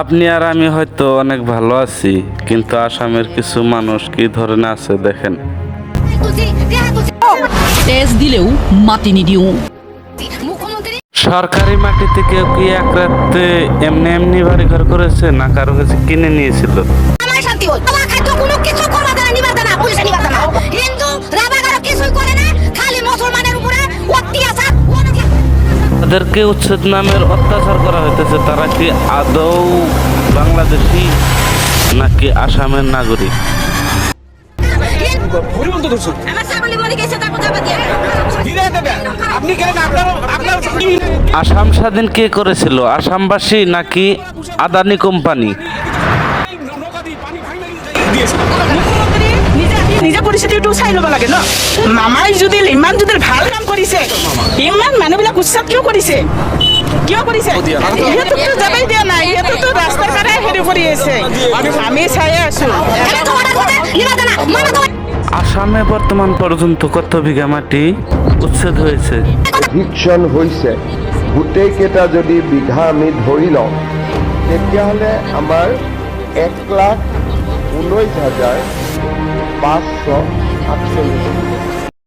আপনি আর আমি হয়তো অনেক ভালো আছি কিন্তু আসামের কিছু মানুষ কি ধরনের আছে দেখেন। তেজ দিলেও মাটি নিদিও। সরকারি মাটিতে কেউ কি এক রাত্রে এমনি এমনি বাড়ি ঘর করেছে না কারও কাছে কিনে নিয়েছিল? তাদেরকে উচ্ছেদ নামের অত্যাচার করা হইতেছে। তারা কি আদৌ বাংলাদেশি নাকি আসামের নাগরিক? আসাম স্বাধীন কে করেছিল? আসামবাসী নাকি আদানি কোম্পানি? নিজে নিজে চাই ল'ব লাগে ন? মামাই যদি ইমান যদি ভালো মানুহবিলাক কিয় কৰিছে? কিয় কৰিছে? সিহঁতকতো যাবই দিয়া নাই সিহঁততো ৰাস্তাৰ কাৰণে হেৰি কৰি আছে। আমি চাই আছো। আসামে বর্তমান পর্যন্ত কত বিঘা মাটি উচ্ছেদ হয়েছে ভিক্ষণ হৈছে। গোটেইকেইটা যদি বিঘা আমি ধৰি লওঁ তেতিয়াহ'লে আমাৰ এক লাখ ঊনৈছ হাজাৰ পাঁচশো সাতচল্লিছ।